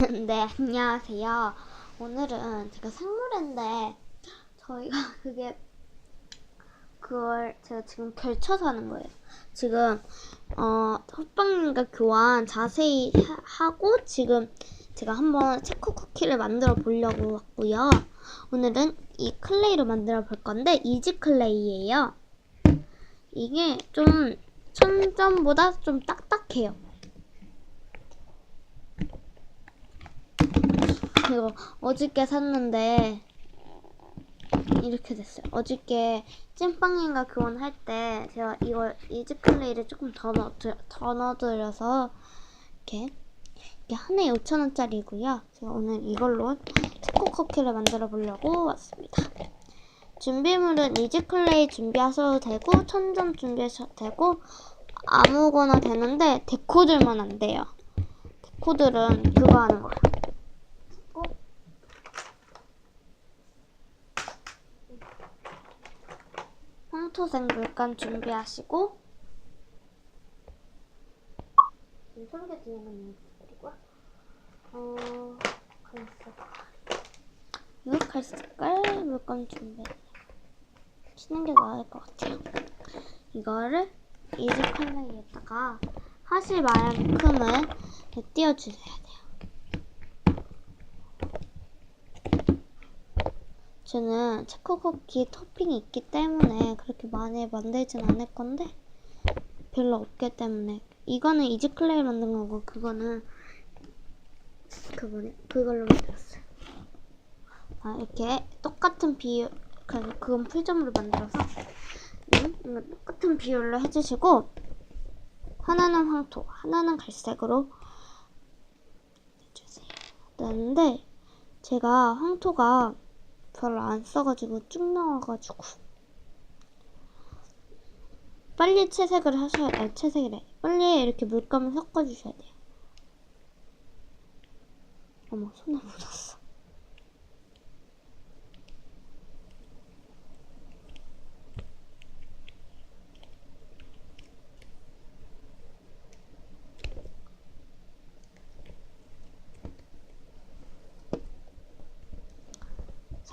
네, 안녕하세요. 오늘은 제가 생물인데 저희가 그게 그걸 제가 지금 결쳐서 하는 거예요. 지금 어 호빵님과 교환 자세히 하- 하고 지금 제가 한번 체코 쿠키를 만들어 보려고 왔고요. 오늘은 이 클레이로 만들어 볼 건데 이지 클레이예요. 이게 좀 천점보다 좀 딱딱해요. 이거 어저께 샀는데 이렇게 됐어요. 어저께 찐빵님과 교환할 때 제가 이걸 이즈클레이를 조금 더 넣어 더 넣어드려서 이렇게 이게 하나에 5천 원짜리고요. 제가 오늘 이걸로 초코 쿠키를 만들어 보려고 왔습니다. 준비물은 이즈클레이 준비하셔도 되고 천점 준비하셔도 되고 아무거나 되는데 데코들만 안 돼요. 데코들은 그거 하는 거예요. 황 토색 물감 준비하시고. 설계 진행은 그리고. 어 이거 갈색깔 물감 준비. 치는 게 나을 것 같아요. 이거를 이지 컬러에다가 하실 만큼을 띄워주셔야 돼요 저는 초코쿠키 토핑이 있기 때문에 그렇게 많이 만들진 않을 건데 별로 없기 때문에 이거는 이지클레이 만든 거고 그거는 그거네 그걸로 만들었어요. 아 이렇게 똑같은 비율 그래서 그건 풀점으로 만들어서 음, 똑같은 비율로 해주시고 하나는 황토 하나는 갈색으로 해주세요. 그런데 제가 황토가 별로 안 써가지고 쭉 나와가지고. 빨리 채색을 하셔야 아니 채색이래. 빨리 이렇게 물감을 섞어주셔야 돼요. 어머 손에 묻었어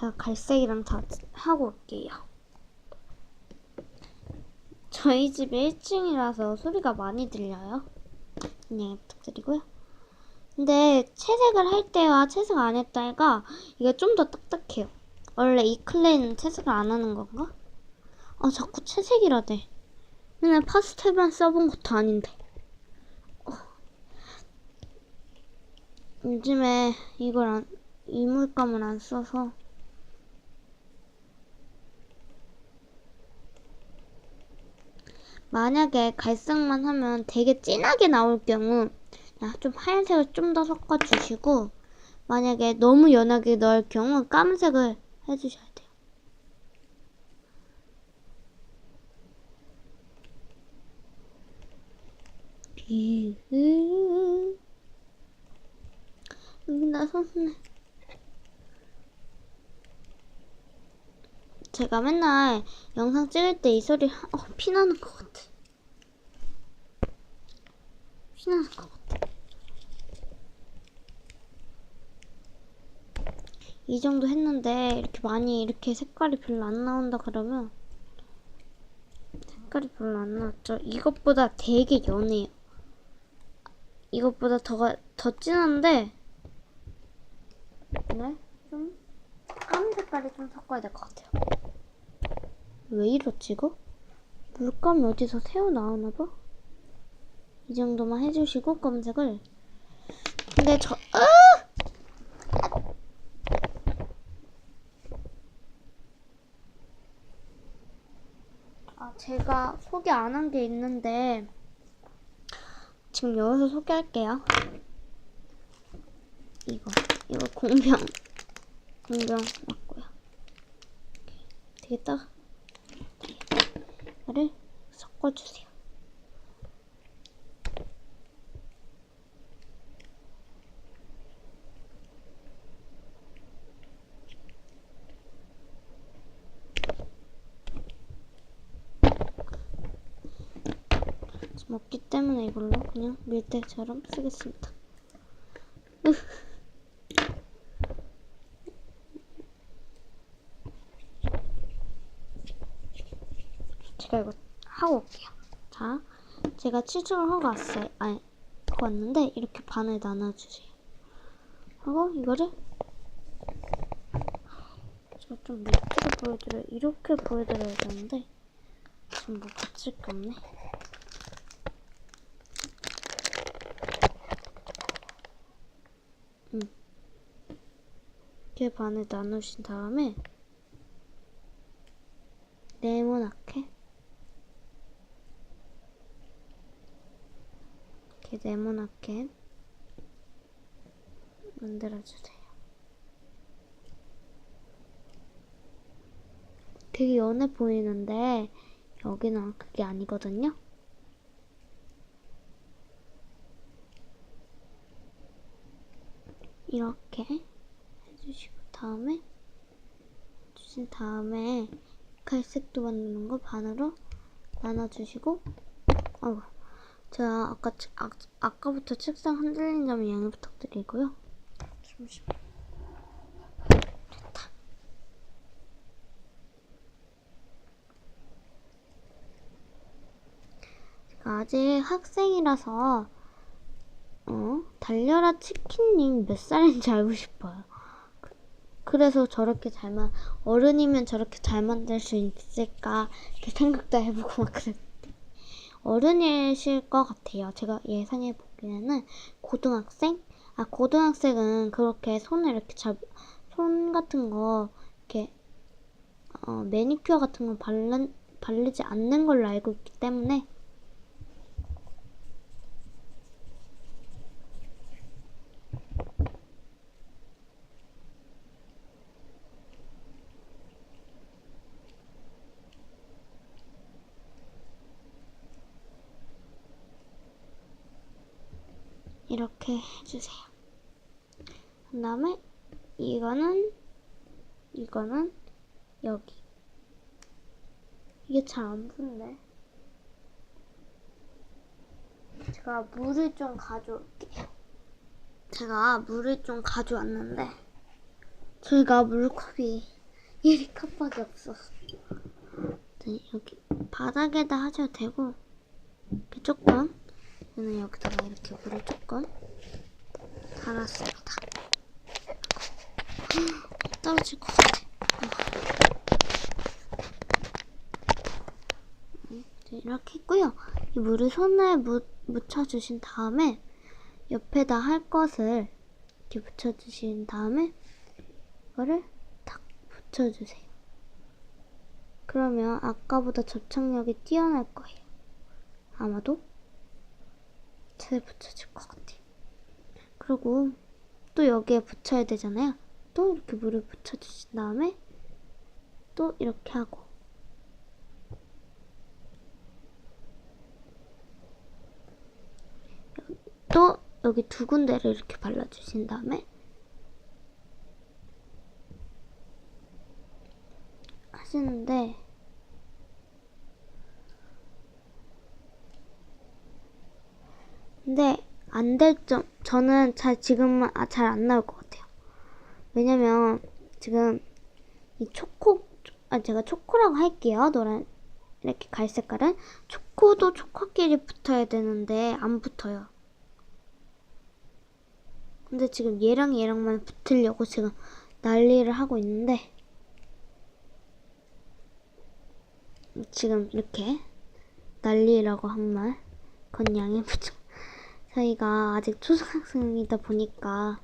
제가 갈색이랑 다 하고 올게요. 저희 집이 1층이라서 소리가 많이 들려요. 안녕히 부탁드리고요. 근데 채색을 할 때와 채색 안할 때가 이게 좀 더 딱딱해요. 원래 이 클레이는 채색을 안 하는 건가? 아 자꾸 채색이라대. 맨날 파스텔만 써본 것도 아닌데. 어. 요즘에 이걸 안, 이물감을 안 써서 만약에 갈색만 하면 되게 진하게 나올 경우 좀 하얀색을 좀 더 섞어주시고 만약에 너무 연하게 넣을 경우 까만색을 해주셔야 돼요. 여기 나 손에 제가 맨날 영상 찍을 때 이 소리 어, 피나는 것 같아. 피나는 것 같아. 이 정도 했는데 이렇게 많이 이렇게 색깔이 별로 안 나온다 그러면 색깔이 별로 안 나왔죠. 이것보다 되게 연해요. 이것보다 더, 더 진한데 네? 좀 까만 색깔이 좀 섞어야 될 것 같아요. 왜 이렇지 이거? 물감이 어디서 새어 나오나봐? 이 정도만 해주시고 검색을 근데 저 으! 아 제가 소개 안 한 게 있는데 지금 여기서 소개할게요 이거 이거 공병 공병 맞고요 되겠다 이거를 섞어주세요. 없기 때문에 이걸로 그냥 밀대처럼 쓰겠습니다. 으. 제가 이거 하고 올게요. 자, 제가 치즈를 하고 왔어요. 아니, 하고 왔는데 이렇게 반을 나눠주세요. 하고 이거를 제가 좀 밑으로 보여드려 이렇게 보여드려야 되는데 지금 뭐 붙일 게 없네. 음. 이렇게 반을 나누신 다음에 네모나게 이렇게 네모나게 만들어주세요. 되게 연해 보이는데 여기는 그게 아니거든요. 이렇게 해주시고 다음에 주신 다음에 갈색도 만드는 거 반으로 나눠주시고 어 제가 아까 치- 아, 아까부터 책상 흔들린 점에 양해 부탁드리고요. 잠시만. 됐다. 제가 아직 학생이라서 어 달려라 치킨님 몇 살인지 알고 싶어요. 그- 그래서 저렇게 잘만 어른이면 저렇게 잘 만들 수 있을까 이렇게 생각도 해보고 막 그랬는데 어른이실 것 같아요. 제가 예상해 보기에는 고등학생? 아 고등학생은 그렇게 손을 이렇게 잡, 손 같은 거 이렇게 어, 매니큐어 같은 거 바르, 바르지 않는 걸로 알고 있기 때문에 이렇게 해주세요. 그 다음에 이거는 이거는 여기 이게 잘 안 붙네. 제가 물을 좀 가져올게요. 제가 물을 좀 가져왔는데 저희가 물컵이 1컵밖에 없었어. 네, 여기 바닥에다 하셔도 되고 조금 저는 여기다가 이렇게 물을 조금 달았습니다. 떨어질 것 같아. 음, 네, 이렇게 했고요. 이 물을 손에 묻, 묻혀주신 다음에 옆에다 할 것을 이렇게 붙여주신 다음에 이거를 탁 붙여주세요. 그러면 아까보다 접착력이 뛰어날 거예요. 아마도 잘 붙여질 것 같아요. 그리고 또 여기에 붙여야 되잖아요. 또 이렇게 물을 붙여주신 다음에 또 이렇게 하고 또 여기 두 군데를 이렇게 발라주신 다음에 하시는데 근데 안 될 점 저는 잘 지금은 아, 잘 안 나올 것 같아요. 왜냐면 지금 이 초코 아 제가 초코라고 할게요. 노란 이렇게 갈색깔은 초코도 초코끼리 붙어야 되는데 안 붙어요. 근데 지금 얘랑 얘랑만 붙으려고 지금 난리를 하고 있는데 지금 이렇게 난리라고 한말 그건 양해 부족. 저희가 아직 초등학생이다 보니까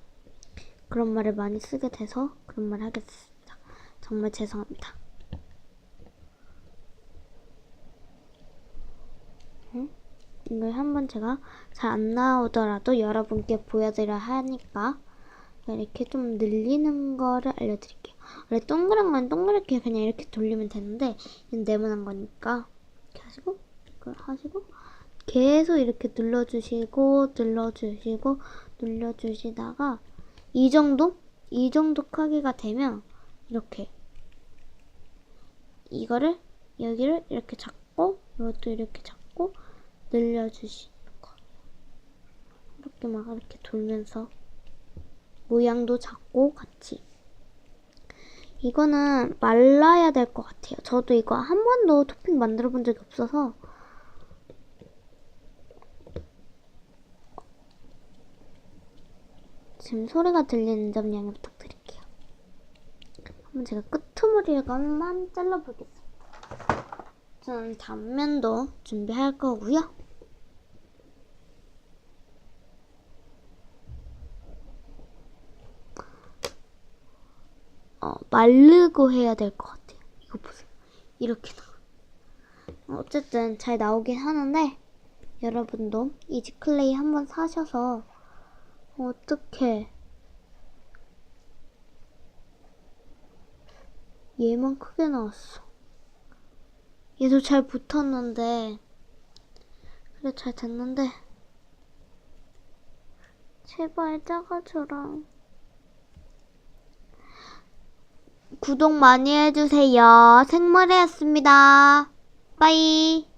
그런 말을 많이 쓰게 돼서 그런 말 하겠습니다. 정말 죄송합니다. 응? 이걸 한번 제가 잘 안 나오더라도 여러분께 보여드려야 하니까 이렇게 좀 늘리는 거를 알려드릴게요. 원래 동그란 건 동그랗게 그냥 이렇게 돌리면 되는데 이건 네모난 거니까 이렇게 하시고 이걸 하시고 계속 이렇게 눌러주시고 눌러주시고 눌러주시다가 이 정도? 이 정도 크기가 되면 이렇게 이거를 여기를 이렇게 잡고 이것도 이렇게 잡고 늘려주시는 거예요. 이렇게 막 이렇게 돌면서 모양도 작고 같이 이거는 말라야 될 것 같아요. 저도 이거 한 번도 토핑 만들어 본 적이 없어서. 지금 소리가 들리는 점 양해 부탁드릴게요. 한번 제가 끄트머리를만 잘라보겠습니다. 저는 단면도 준비할 거고요. 어, 마르고 해야 될 것 같아요. 이거 보세요. 이렇게 나와. 어쨌든 잘 나오긴 하는데 여러분도 이지클레이 한번 사셔서 어떻게 얘만 크게 나왔어. 얘도 잘 붙었는데 그래 잘 됐는데 제발 작아져라. 구독 많이 해주세요. 생머리였습니다. 빠이.